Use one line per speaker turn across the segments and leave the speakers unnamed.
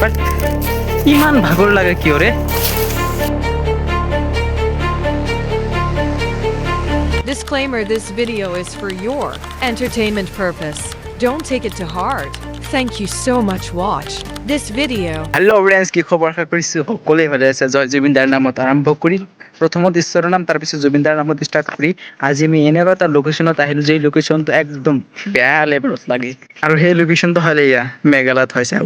But ইমান ভাগৰ লাগে কিয় ৰে
Disclaimer this video is for your entertainment purpose. Don't take it to heart. Thank you so much watch this video.
Hello' friends কি খবৰ আশা কৰিছোঁ সকলোৱে ভালে আছে জয় জুবিনদাৰ নামত আৰম্ভ কৰি প্ৰথমত ঈশ্বৰৰ নাম তাৰপিছত জুবিনদাৰ নামত ষ্টাৰ্ট কৰি আজি আমি এনেকুৱা এটা লোকেশ্যনত আহিলোঁ যে লোকেশ্যনটো একদম বেয়া লেভেলত লাগে আৰু সেই লোকেশ্যনটো হ'লে এয়া মেঘালয়ত হৈছে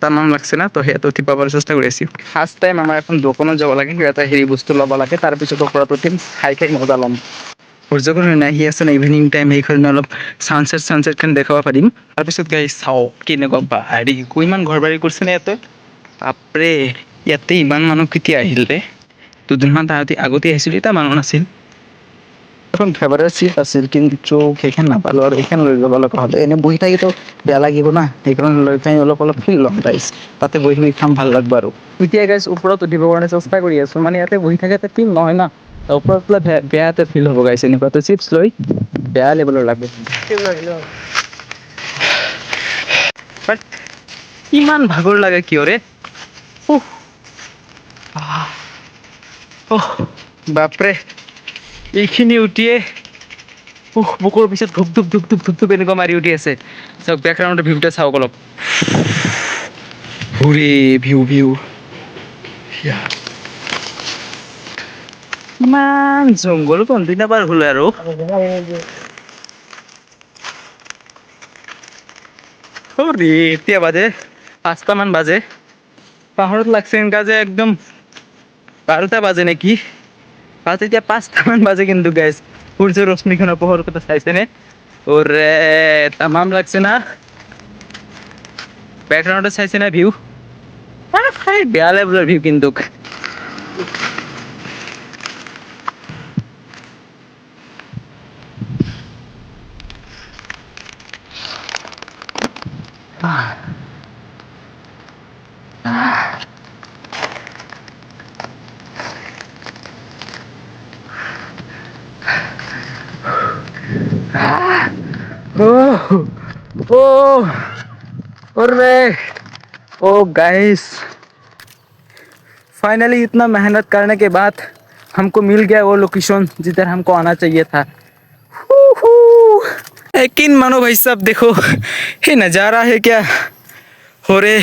তাৰ নাম লাগছে না, তো সেইটো উঠি পাবৰ চেষ্টা কৰি আছোঁ ফাৰ্ষ্ট টাইম আমাৰ এখন দোকানত যাব লাগে কিবা এটা হেৰি বস্তু ল'ব লাগে তাৰপিছত ওপৰত উঠিম খাই খাই মজা ল'ম। সূৰ্যকৰ আহি আছে না ইভিনিং টাইম সেইকাৰণে অলপ ছানছেট ছানছেটখন দেখাব পাৰিম। তাৰপিছত গাই চাওঁ কেনেকুৱা বাৰী ইমান ঘৰ বাৰী কৰিছে নে ইয়াতে? বাপৰে, ইয়াতে ইমান মানুহ কেতিয়া আহিল ৰে? দুদিনমান তাহাঁতি আগতে আহিছিল, এতিয়া মানুহ নাছিল। এখন ফেভাৰেট চিট আছিল কিন্তু সেইখন নাপালোঁ আৰু এইখন লৈ যাব লগা হ'লে এনেই বহি থাকিতো বেয়া লাগিব না। সেইকাৰণে লৈ পাই অলপ অলপ ফিল ল'ম গাইছ তাতে বহি বহি খাম ভালো লাগব আৰু এতিয়া গাইছ ওপৰত উঠিবৰ কাৰণে চেষ্টা কৰি আছোঁ। মানে ইয়াতে বহি থাকে ফিল নহয় না। ওপৰত বোলে বেয়া এটা ফিল হ'ব গাইছ এনেকুৱা তো চিপছ লৈ বেয়া লেভেলৰ লাগবে। বাট ইমান ভাগৰ লাগে কিয় ৰে? উহ। বাপৰে। এইখিনি উঠিয়ে, উহ, বুকুৰ পিছত ধুপ ধুপ ধুপ ধুপ ধুপ ধুপ এনেকুৱা মাৰি উঠি আছে। চাওক বেকগ্ৰাউণ্ডৰ ভিউটা চাওক অলপ। ঘূৰি ভিউ ভিউ। ইমান জংঘল কোনদিনা পাৰ হ'ল আৰু। এতিয়া বাজে পাঁচটামান বাজে। পাহাৰত লাগছে এনেকা যে একদম বারোটা বাজে নাকি? বাজে এতিয়া পাঁচটামান বাজে কিন্তু গাইজ সূৰ্যৰ ৰশ্মিখনৰ পোহৰ কথা চাইছেনে? ওৰে, তামাম লাগছে না। ব্যাকগ্রাউন্ডে চাইছে না ভিউ বেয়া লেভেলৰ ভিউ কিন্তু। ओह ओह अरे ओ गाइस फाइनली इतना मेहनत करने के बाद हमको मिल गया वो लोकेशन जिधर हमको आना चाहिए था। हू-हू। मानो भाई साहब, देखो, ये नज़ारा है क्या? हो रे,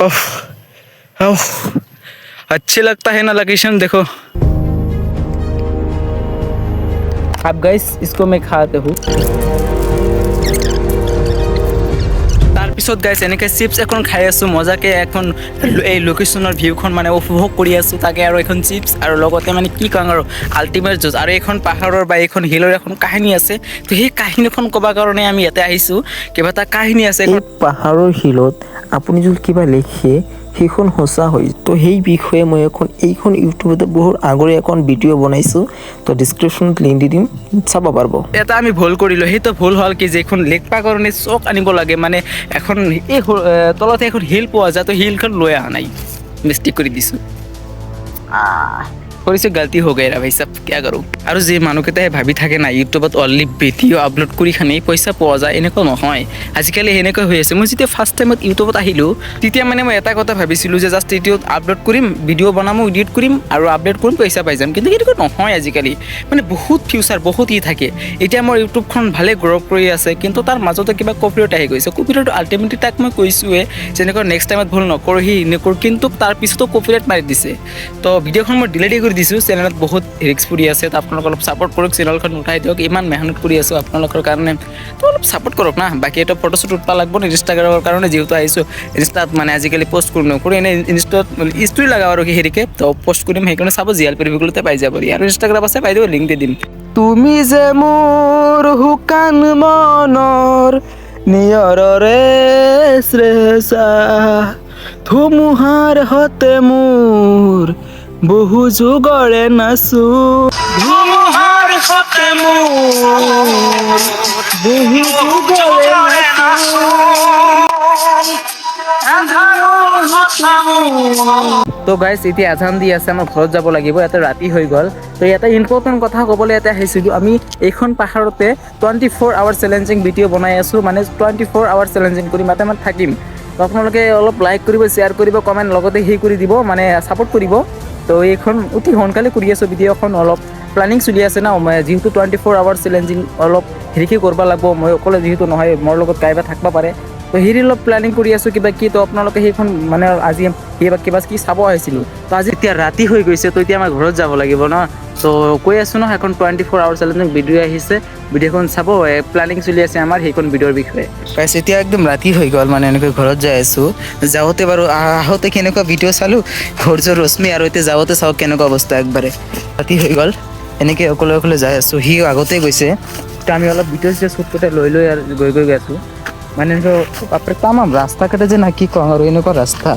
ओह अच्छे लगता है ना लोकेशन देखो। अब गाइस इसको मैं खाते हूँ। তাৰপিছত গাইছ এনেকৈ চিপছ এখন খাই আছোঁ, মজাকৈ এখন এই লোকেশ্যনৰ ভিউখন মানে উপভোগ কৰি আছোঁ, তাকে আৰু এখন চিপছ আৰু লগতে মানে কি ক'ম আৰু আল্টিমেট যুঁজ আৰু এইখন পাহাৰৰ বা এইখন হিলৰ এখন কাহিনী আছে, তো সেই কাহিনীখন ক'ব কাৰণে আমি ইয়াতে আহিছোঁ। কিবা এটা কাহিনী আছে।
পাহাৰৰ শিলত আপুনি যদি কিবা লিখে সেইখন সঁচা হয়। তো সেই বিষয়ে মই এখন এইখন ইউটিউবতে বহুত আগৰে এখন ভিডিঅ' বনাইছোঁ। তো ডিছক্ৰিপশ্যনত লিংক দি দিম। চাব পাৰিব।
এটা আমি ভুল কৰিলোঁ। সেইটো ভুল হ'ল কি যে এখন লেখপা কাৰণে চক আনিব লাগে। মানে এখন এই তলতে এখন শিল পোৱা যায়। তো শিলখন লৈ অহা নাই। মিষ্টেক কৰি দিছোঁ। কৰিছোঁ, গলতি হৈ গৈ ভাই চাব কিয়া কৰোঁ? আৰু যি মানুহকেইটাই ভাবি থাকে না, ইউটিউবত অনলি ভিডিঅ' আপলোড কৰি খানি পইচা পোৱা যায়, এনেকুৱা নহয়। আজিকালি সেনেকৈ হৈ আছে। মই যেতিয়া ফাৰ্ষ্ট টাইমত ইউটিউবত আহিলোঁ, তেতিয়া মানে মই এটা কথা ভাবিছিলোঁ যে জাষ্ট ইউটিউবত আপলোড কৰিম, ভিডিঅ' বনাম এডিট কৰিম, আৰু আপলোড কৰিম, পইচা পাই যাম। কিন্তু সেইটো নহয় আজিকালি। মানে বহুত ফিউচাৰ বহুত ই থাকে। এতিয়া মোৰ ইউটিউবখন ভালে গ্ৰ' কৰি আছে, কিন্তু তাৰ মাজতে কিবা কপিৰাইট আহি গৈছে। কপিৰাইটটো আল্টিমেটলি তাক মই কৈছোঁৱে যেনেকৈ নেক্সট টাইমত ভুল নকৰোঁ, সি নকৰোঁ, কিন্তু তাৰ পিছতো কপিৰাইট মাৰি দিছে। তো ভিডিঅ'খন মই ডিলেটে কৰি দিছোঁ চেনেলত বহুত ৰিক্স পৰি আছে, তো আপোনালোকে অলপ ছাপোৰ্ট কৰক চেনেলখন উঠাই দিয়ক, ইমান মেহনত কৰি আছোঁ আপোনালোকৰ কাৰণে। তো অলপ ছাপোৰ্ট কৰক না, বাকী এটা ফটো শ্বুট উঠবা লাগব ইনষ্টাগ্ৰামৰ কাৰণে যিহেতু আহিছোঁ। ইনষ্টাত মানে আজিকালি পোষ্ট কৰোঁ নকৰোঁ এনেই ইনষ্টাত ইষ্টৰি লগাওঁ আৰু হেৰিকে, তো পোষ্ট কৰিম, সেইকাৰণে চাব জিয়াল পৰিৱেশতে পাই যাব। আৰু ইনষ্টাগ্ৰাম আছে পাই দিব লিংক দি দিম। তুমি যে মোৰ শুকান মনৰ নিয়ৰৰে শ্ৰেষা ধুমুহাৰ হতে মোৰ বহু যুগৰে নাচো। ধুমুহাৰ হতে মোৰ বহু যুগৰে তো গাইছ এতিয়া আজান দি আছে আমাৰ ঘৰত যাব লাগিব ইয়াতে ৰাতি হৈ গ'ল। তো ইয়াতে ইম্পৰ্টেণ্ট কথা ক'বলৈ ইয়াতে আহিছিলোঁ। আমি এইখন পাহাৰতে twenty four hour challenging video' বনাই আছোঁ। মানে টুৱেণ্টি ফ'ৰ আৱাৰ চেলেঞ্জিং কৰি মাতে মানে থাকিম। তো আপোনালোকে অলপ লাইক কৰিব শ্বেয়াৰ কৰিব কমেণ্ট লগতে সেই কৰি দিব মানে ছাপোৰ্ট কৰিব। তো এইখন অতি সোনকালে কৰি আছোঁ ভিডিঅ'খন অলপ প্লেনিং চলি আছে না, মই যিহেতু টুৱেণ্টি ফ'ৰ আৱাৰ চেলেঞ্জিং অলপ হেৰিকে কৰিব লাগিব, মই অকলে যিহেতু নহয়, মোৰ লগত কাইবা থাকিব পাৰে। তো হেৰি অলপ প্লেনিং কৰি আছোঁ কিবা কি, তো আপোনালোকে সেইখন মানে আজি কিবা কিবা কি চাব আহিছিলোঁ। তো আজি এতিয়া ৰাতি হৈ গৈছে, তো এতিয়া আমাৰ ঘৰত যাব লাগিব ন? তো কৈ আছোঁ ন এখন twenty four hour challenging video' আহিছে, ভিডিঅ'খন চাব প্লেনিং চলি আছে আমাৰ সেইখন ভিডিঅ'ৰ বিষয়ে। গাইছ এতিয়া একদম ৰাতি হৈ গ'ল মানে এনেকৈ ঘৰত যাই আছোঁ। যাওঁতে বাৰু আহোঁতে কেনেকুৱা ভিডিঅ' চালোঁ সূৰ্য ৰশ্মি আৰু এতিয়া যাওঁতে চাওঁ কেনেকুৱা অৱস্থা একবাৰে। ৰাতি হৈ গ'ল, এনেকৈ অকলে অকলে যাই আছোঁ সি আগতে গৈছে। তো আমি অলপ ভিডিঅ' চিডিঅ' শ্বুট কৰি লৈ লৈ গৈ গৈ গৈ আছোঁ। মানে এনেকুৱা বাপৰে তামাম ৰাস্তা যে না কি কওঁ আৰু এনেকুৱা ৰাস্তা।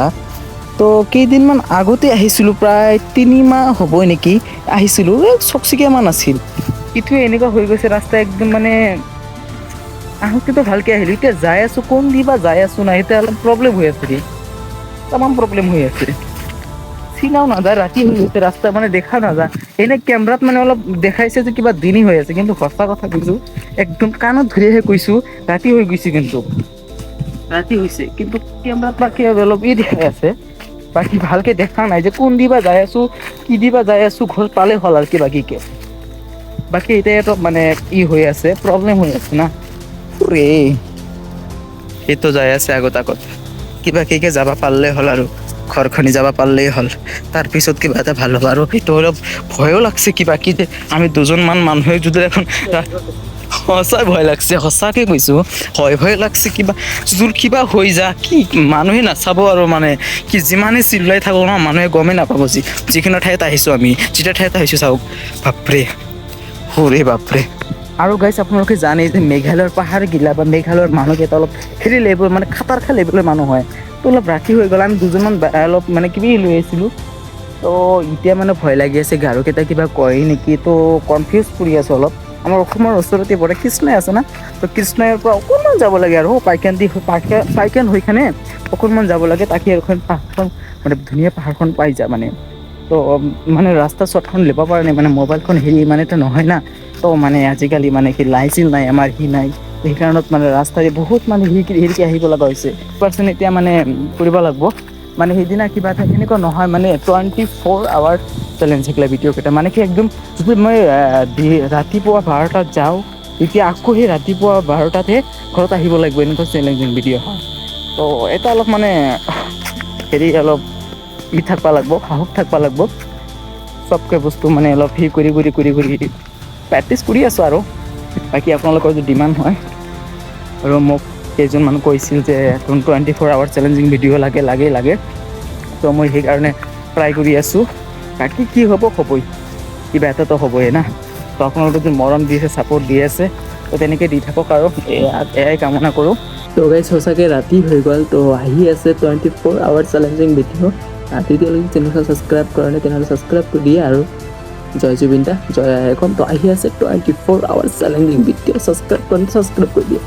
তো কেইদিনমান আগতে আহিছিলোঁ, প্ৰায় তিনিমাহ হ'বই নেকি, আহিছিলোঁ, এই চকচিকীয়ামান আছিল। ইটোৱে এনেকুৱা হৈ গৈছে, ৰাস্তা একদম মানে আহোঁতেতো ভালকৈ আহিলোঁ। এতিয়া যাই আছোঁ, কোন দি বা যাই আছোঁ নাই এতিয়া অলপ প্ৰব্লেম হৈ আছে তামাম প্ৰব্লেম হৈ আছে। চিনাও নাযায় ৰাতি হৈ গৈছে, ৰাস্তা মানে দেখা নাযায় এনে কেমেৰাত মানে অলপ দেখাইছে যে কিবা দিনী হৈ আছে, কিন্তু সঁচা কথা কৈছোঁ, একদম কাণত ধৰিহে কৈছোঁ, ৰাতি হৈ গৈছে কিন্তু। ৰাতি হৈছে, কিন্তু কেমেৰাত বাকী অলপ ই দেখাই আছে। বাকী ভালকে দেখা নাই যে কোন দিবা যাই আছোঁ, কি দিবা যাই আছোঁ, ঘৰ পালে হ'ল আৰু কিবা কিকে বাকী এতিয়াতো মানে ই হৈ আছে প্ৰব্লেম হৈ আছে না। ৰে সেইটো যাই আছে আগত আগত। কিবা কিকে যাব পাৰিলে হ'ল আৰু। ঘৰখনি যাব পাৰিলেই হ'ল। তাৰপিছত কিবা এটা ভালো হ'ব? আৰু সেইটো অলপ ভয়ো লাগছে কিবা কি যে আমি দুজনমান মানুহে যদি এখন সঁচাই ভয় লাগছে, সঁচাকে কৈছোঁ। ভয় ভয় লাগছে কিবা জোৰ কিবা হৈ যা, কি মানুহে নাচাব আৰু মানে কি যিমানে চিল্লাই থাকোঁ ন, মানুহে গমেই নাপাব যি যিখিনি ঠাইত আহিছোঁ আমি, যিটো ঠাইত আহিছোঁ চাওক। বাপৰে ওৰে বাপৰে। আৰু গাইছ আপোনালোকে জানে যে মেঘালয়ৰ পাহাৰগিলা বা মেঘালয়ৰ মানুহকেইটা অলপ হেৰি লেভেল মানে খাটাৰ খা লেভেলৰ মানুহ হয়। অলপ ৰাতি হৈ গ'ল। আমি দুজনমান অলপ মানে কিবি লৈ আহিছিলোঁ তো এতিয়া মানে ভয় লাগি আছে গাৰোকেইটা কিবা কয় নেকি? তো কনফিউজ কৰি আছোঁ অলপ। আমাৰ অসমৰ ওচৰতে পৰে, কৃষ্ণই আছে না? তো কৃষ্ণৰ পৰা অকণমান যাব লাগে আৰু। পাইকান দি পাইকা- পাইকান হৈখানে অকণমান যাব লাগে। তাকে এখন পাহাৰখন মানে ধুনীয়া পাহাৰখন পাই যায় মানে। তো মানে ৰাস্তা শ্বৰ্টখন ল'ব পৰা নাই। মানে মোবাইলখন হেৰি ইমান নহয় না। তো মানে আজিকালি মানে কি লাইচিল নাই, আমাৰ সি নাই। সেইকাৰণত মানে ৰাস্তাৰে বহুত মানে হিৰিকি হিৰিকি আহিব লগা হৈছে। পাৰ্চেণ্ট এতিয়া মানে কৰিব লাগিব। মানে সেইদিনা কিবা এটা এনেকুৱা নহয় মানে টুৱেণ্টি ফ'ৰ আৱাৰ চেলেঞ্জ থাকিলে ভিডিঅ'কেইটা মানে কি একদম যদি মই ৰাতিপুৱা বাৰটাত যাওঁ, তেতিয়া আকৌ সেই ৰাতিপুৱা বাৰটাতহে ঘৰত আহিব লাগিব। এনেকুৱা চেলেঞ্জিং ভিডিঅ' হয়। তো এটা অলপ মানে হেৰি অলপ ই থাকবা লাগব, সাহস থাকবা লাগব। চবকে বস্তু মানে অলপ হি কৰি কৰি কৰি কৰি প্ৰেক্টিচ কৰি আছোঁ আৰু। বাকী আপোনালোকৰ যদি ডিমাণ্ড হয়, আৰু মোক কেইজন মানুহ কৈছিল যে twenty four hour challenging video' লাগে লাগে লাগে। তো মই সেইকাৰণে ট্ৰাই কৰি আছোঁ। বাকী কি হ'ব, হ'বই। কিবা এটাতো হ'বই না। তো আপোনালোকে যদি মৰম দি আছে ছাপোৰ্ট দি আছে, তো তেনেকৈ দি থাকক আৰু। এয়া, এয়াই কামনা কৰোঁ। তো গাইজ সঁচাকৈ ৰাতি হৈ গ'ল। তো আহি আছে twenty four hour challenging video' তেতিয়ালৈকে চেনেলখন ছাবস্ক্ৰাইব কৰা নাই, তেনেহ'লে ছাবস্ক্ৰাইব কৰি দিয়ে আৰু জয় জুবিন দা জয় আইকন তো আহি আছে twenty four hour challenging video' subscribe কৰি ছাবস্ক্ৰাইব কৰি দিয়ে